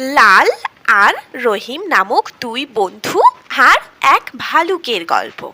লাল আর রহিম নামক দুই বন্ধু আর এক ভালুকের গল্প।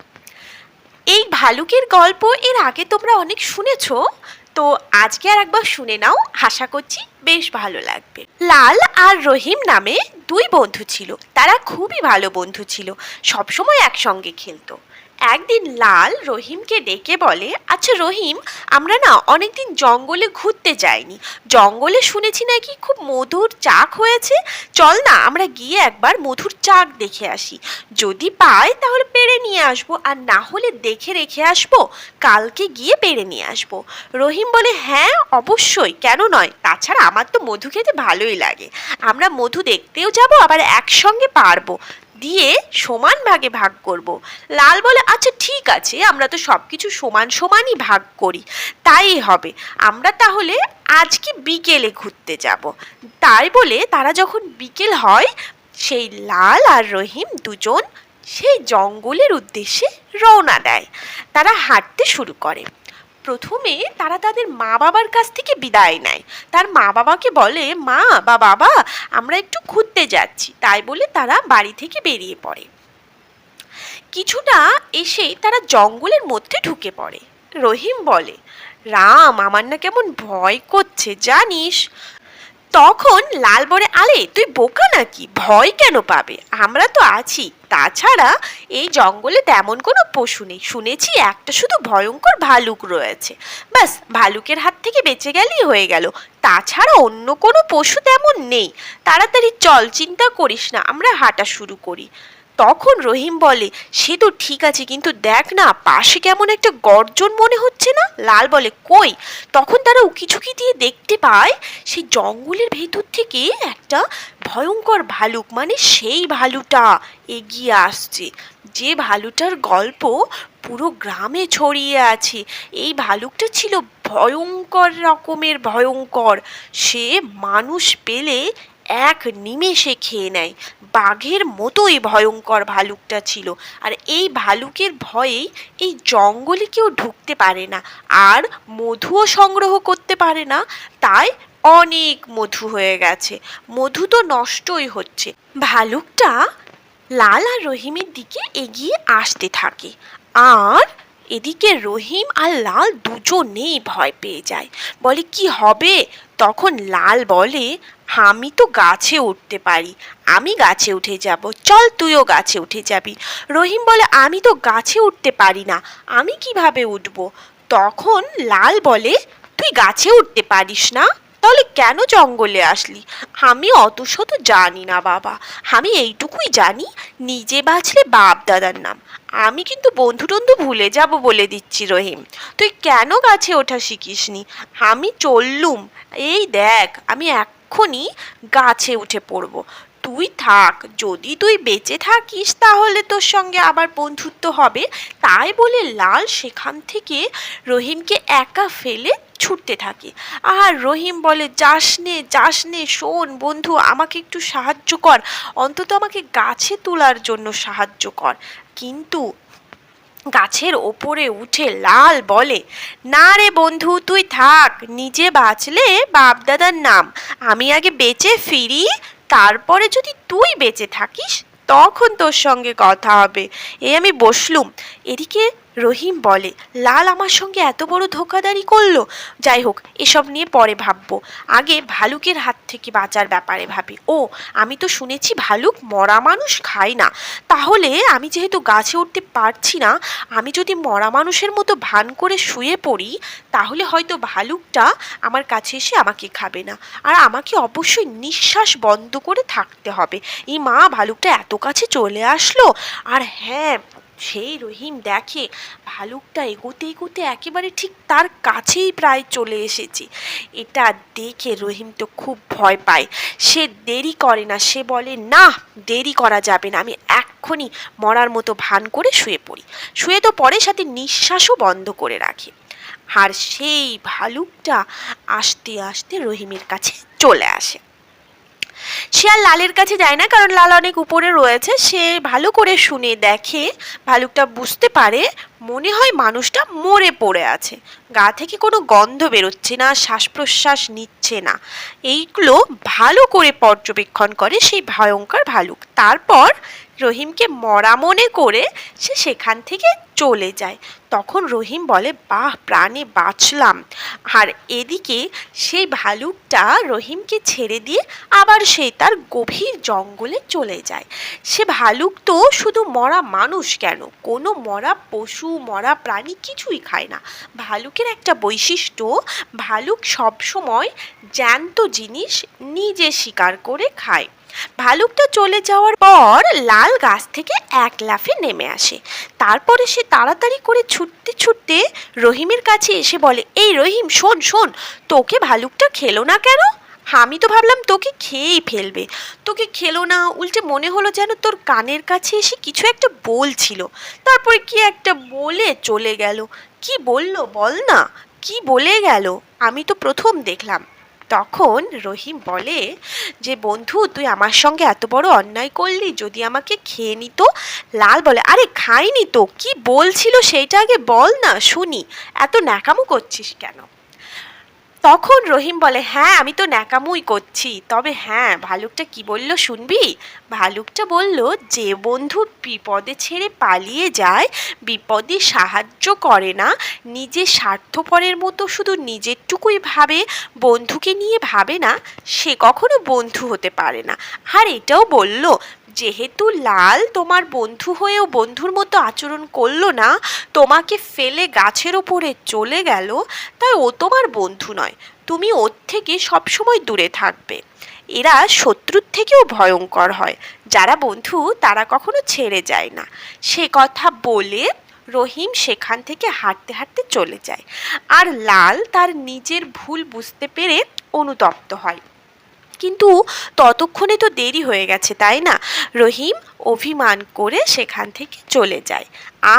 এই ভালুকের গল্প এর আগে তোমরা অনেক শুনেছো, তো আজকে আর একবার শুনে নাও, আশা করছি বেশ ভালো লাগবে। লাল আর রহিম নামে দুই বন্ধু ছিল, তারা খুবই ভালো বন্ধু ছিল, সবসময় একসঙ্গে খেলতো। একদিন লাল রহিমকে ডেকে বলে আচ্ছা রহিম, আমরা না অনেকদিন জঙ্গলে ঘুরতে যাইনি। জঙ্গলে শুনেছি নাকি খুব মধুর চাক হয়েছে। চল না, আমরা গিয়ে একবার মধুর চাক দেখে আসি। যদি পাই তাহলে পেড়ে নিয়ে আসব, আর না হলে দেখে রেখে আসব। কালকে গিয়ে পেড়ে নিয়ে আসব। রহিম বলে হ্যাঁ অবশ্যই। কেন নয়? তাছাড়া আমার তো মধু খেতে ভালোই লাগে। আমরা মধু দেখতেও যাব, আবার একসঙ্গে পারব। দিয়ে সমান ভাগে ভাগ করব। লাল বলে আচ্ছা ঠিক আছে, আমরা তো সব কিছু সমান সমানই ভাগ করি। তাই হবে। আমরা তাহলে আজকে বিকেলে ঘুরতে যাব। তাই বলে তারা যখন বিকেল হয়, সেই লাল আর রহিম দুজন সেই জঙ্গলের উদ্দেশ্যে রওনা দেয়। তারা হাঁটতে শুরু করে। প্রথমে তারা তাদের মা বাবার কাছ থেকে বিদায় নেয়। তার মা বাবাকে বলে, মা বা বাবা, আমরা একটু ঘুরতে যাচ্ছি। তাই বলে তারা বাড়ি থেকে বেরিয়ে পড়ে। কিছুটা এসে তারা জঙ্গলের মধ্যে ঢুকে পড়ে। রহিম বলে, রাম, আমার না কেমন ভয় করছে, জানিস? তখন লাল বলে আলে তুই বোকা নাকি? ভয় কেন পাবে? আমরা তো আছি। তাছাড়া এই জঙ্গলে তেমন কোনো পশু নেই। শুনেছি একটা শুধু ভয়ঙ্কর ভালুক রয়েছে। বাস ভালুকের হাত থেকে বেঁচে গেলেই হয়ে গেল। তাছাড়া অন্য কোনো পশু তেমন নেই। তাড়াতাড়ি চল, চিন্তা করিস না। আমরা হাঁটা শুরু করি। তখন রহিম বলে, সে তো ঠিক আছে, কিন্তু দেখ না, পাশে কেমন একটা গর্জন মনে হচ্ছে না? লাল বলে, কই? তখন তারা উকিঝুঁকি দিয়ে দেখতে পায়, সেই জঙ্গলের ভেতর থেকে একটা ভয়ঙ্কর ভালুক মানে সেই ভালুটা এগিয়ে আসছে। যে ভালুটার গল্প পুরো গ্রামে ছড়িয়ে আছে। এই ভালুকটা ছিল ভয়ঙ্কর রকমের ভয়ঙ্কর। সে মানুষ পেলে এক নিমেষে খেয়ে নেয়। বাঘের মতোই ভয়ঙ্কর ভালুকটা ছিল। আর এই ভালুকের ভয়েই এই জঙ্গলে কেউ ঢুকতে পারে না। আর মধুও সংগ্রহ করতে পারে না। তাই অনেক মধু হয়ে গেছে। মধু তো নষ্টই হচ্ছে। ভালুকটা লাল আর রহিমের দিকে এগিয়ে আসতে থাকে। আর এদিকে রহিম আর লাল দুজনেই ভয় পেয়ে যায়। বলে, কি হবে? তখন লাল বলে, আমি তো গাছে উঠতে পারি। আমি গাছে উঠে যাব। চল তুইও গাছে উঠে যাবি। রহিম বলে, আমি তো গাছে উঠতে পারি না। আমি কীভাবে উঠব? তখন লাল বলে, তুই গাছে উঠতে পারিস না। তাহলে কেন জঙ্গলে আসলি? আমি অত শত জানি না, বাবা। আমি এইটুকুই জানি, নিজে বাঁচলে বাপ দাদার নাম। আমি কিন্তু বন্ধু টন্ধু ভুলে যাব বলে দিচ্ছি, রহিম। তুই কেন গাছে ওঠা শিখিসনি? আমি চললুম। এই দেখ, আমি এক্ষুনি গাছে উঠে পড়ব। তুই থাক, যদি তুই বেঁচে থাকিস তাহলে তোর সঙ্গে আবার বন্ধুত্ব হবে। তাই বলে লাল সেখান থেকে রহিমকে একা ফেলে ছুটতে থাকি। আর রহিম বলে, যাস নে যাস নে, শোন বন্ধু, আমাকে একটু সাহায্য কর। অন্তত আমাকে গাছে তোলার জন্য সাহায্য কর। কিন্তু গাছের ওপরে উঠে লাল বলে, না রে বন্ধু, তুই থাক। নিজে বাঁচলে বাপদাদার নাম। আমি আগে বেঁচে ফিরি, তারপরে যদি তুই বেঁচে থাকিস, তখন তোর সঙ্গে কথা হবে। এই আমি বসলুম। এদিকে রহিম বলে, লাল আমার সঙ্গে এত বড় ধোকাদারি করল? যাই হোক, এসব নিয়ে পরে ভাববো। আগে ভালুকের হাত থেকে বাঁচার ব্যাপারে ভাবি। ও, আমি তো শুনেছি ভালুক মরা মানুষ খায় না। তাহলে আমি যেহেতু গাছে উঠতে পারছি না, আমি যদি মরা মানুষের মতো ভান করে শুয়ে পড়ি, তাহলে হয়তো ভালুকটা আমার কাছে এসে আমাকে খাবে না। আর আমাকে অবশ্যই নিঃশ্বাস বন্ধ করে থাকতে হবে। এই মা ভালুকটা এত কাছে চলে আসলো? আর হ্যাঁ সেই রহিম দেখে ভালুকটা এগোতে এগোতে একেবারে ঠিক তার কাছেই প্রায় চলে এসেছে। এটা দেখে রহিম তো খুব ভয় পায়। সে দেরি করে না, সে বলে, না, দেরি করা যাবে না। আমি এক্ষুনি মরার মতো ভান করে শুয়ে পড়ি। শুয়ে তো পরে সাথে নিঃশ্বাসও বন্ধ করে রাখে। আর সেই ভালুকটা আস্তে আস্তে রহিমের কাছে চলে আসে। সে আর লালের কাছে যায় না, কারণ লাল অনেক উপরে রয়েছে। সে ভালো করে শুনে দেখে, ভালুকটা বুঝতে পারে, মনে হয় মানুষটা মরে পড়ে আছে। গা থেকে কোনো গন্ধ বেরোচ্ছে না শ্বাস প্রশ্বাস নিচ্ছে না। এইগুলো ভালো করে পর্যবেক্ষণ করে সেই ভয়ঙ্কর ভালুক। তারপর রহিমকে মরা মনে করে সে সেখান থেকে চলে যায়। তখন রহিম বলে, বাহ, প্রাণে বাঁচলাম। আর এদিকে সেই ভালুকটা রহিমকে ছেড়ে দিয়ে আবার সে তার গভীর জঙ্গলে চলে যায়। সে ভালুক তো শুধু মরা মানুষ কেন? কোনো মরা পশু, মরা প্রাণী কিছুই খায় না। ভালুকের একটা বৈশিষ্ট্য, ভালুক সবসময় জ্যান্ত জিনিস নিজে শিকার করে খায়। ভালুকটা চলে যাওয়ার পর লাল গাছ থেকে এক লাফে নেমে আসে। তারপরে সে তাড়াতাড়ি করে ছুটতে ছুটতে রহিমের কাছে এসে বলে, এই রহিম, শোন শোন, তোকে ভালুকটা খেলো না কেন? আমি তো ভাবলাম তোকে খেয়েই ফেলবে। তোকে খেলো না, উল্টে মনে হলো যেন তোর কানের কাছে এসে কিছু একটা বলছিল। তারপরে কি একটা বলে চলে গেল। কি বলল বল না, কি বলে গেল? আমি তো প্রথম দেখলাম। তখন রহিম বলে, যে বন্ধু, তুই আমার সঙ্গে এত বড় অন্যায় করলি, যদি আমাকে খেয়ে নিত? লাল বলে, আরে, খাইনি তো, কি বলছিল সেইটা আগে বল না, শুনি, এত ন্যাকামো করছিস কেন? তখন রহিম বলে হ্যাঁ আমি তো ন্যাকামুই করছি। তবে হ্যাঁ ভালুকটা কি বলল শুনবি? ভালুকটা বলল, যে বন্ধু বিপদে ছেড়ে পালিয়ে যায়, বিপদে সাহায্য করে না নিজের স্বার্থপরের মতো শুধু নিজেরটুকুই ভাবে, বন্ধুকে নিয়ে ভাবে না, সে কখনো বন্ধু হতে পারে না। আর এটাও বলল যেহেতু লাল তোমার বন্ধু হয়েও বন্ধুর মতো আচরণ করল না, তোমাকে ফেলে গাছের ওপরে চলে গেল, তাই ও তোমার বন্ধু নয়। তুমি ওর থেকে সবসময় দূরে থাকবে। এরা শত্রুর থেকেও ভয়ঙ্কর হয়। যারা বন্ধু, তারা কখনো ছেড়ে যায় না। সে কথা বলে রহিম সেখান থেকে হাঁটতে হাঁটতে চলে যায়। আর লাল তার নিজের ভুল বুঝতে পেরে অনুতপ্ত হয়। কিন্তু ততক্ষণে তো দেরি হয়ে গেছে, তাই না? রহিম অভিমান করে সেখান থেকে চলে যায়।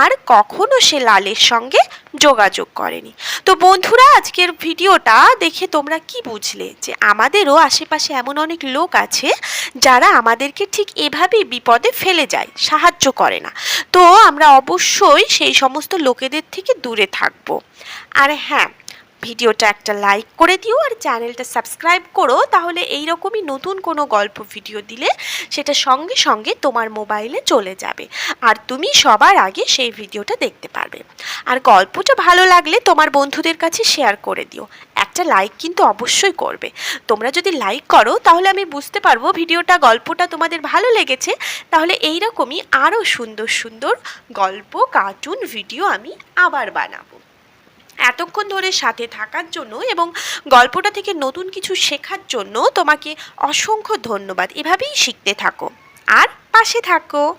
আর কখনো সে লালের সঙ্গে যোগাযোগ করেনি। তো বন্ধুরা, আজকের ভিডিওটা দেখে তোমরা কি বুঝলে যে আমাদেরও আশেপাশে এমন অনেক লোক আছে যারা আমাদেরকে ঠিক এভাবেই বিপদে ফেলে যায়, সাহায্য করে না। তো আমরা অবশ্যই সেই সমস্ত লোকেদের থেকে দূরে থাকব। আর হ্যাঁ ভিডিওটা একটা লাইক করে দিও আর চ্যানেলটা সাবস্ক্রাইব করো, তাহলে এই রকমই নতুন কোনো গল্প ভিডিও দিলে সেটা সঙ্গে সঙ্গে তোমার মোবাইলে চলে যাবে। আর তুমি সবার আগে সেই ভিডিওটা দেখতে পারবে। আর গল্পটা ভালো লাগলে তোমার বন্ধুদের কাছে শেয়ার করে দিও। একটা লাইক কিন্তু অবশ্যই করবে। তোমরা যদি লাইক করো, তাহলে আমি বুঝতে পারব ভিডিওটা গল্পটা তোমাদের ভালো লেগেছে। তাহলে এই রকমই আরও সুন্দর সুন্দর গল্প কার্টুন ভিডিও আমি আবার বানাবো। এতক্ষণ ধরে সাথে থাকার জন্য এবং গল্পটা থেকে নতুন কিছু শেখার জন্য তোমাকে অসংখ্য ধন্যবাদ। এভাবেই শিখতে থাকো। আর পাশে থাকো।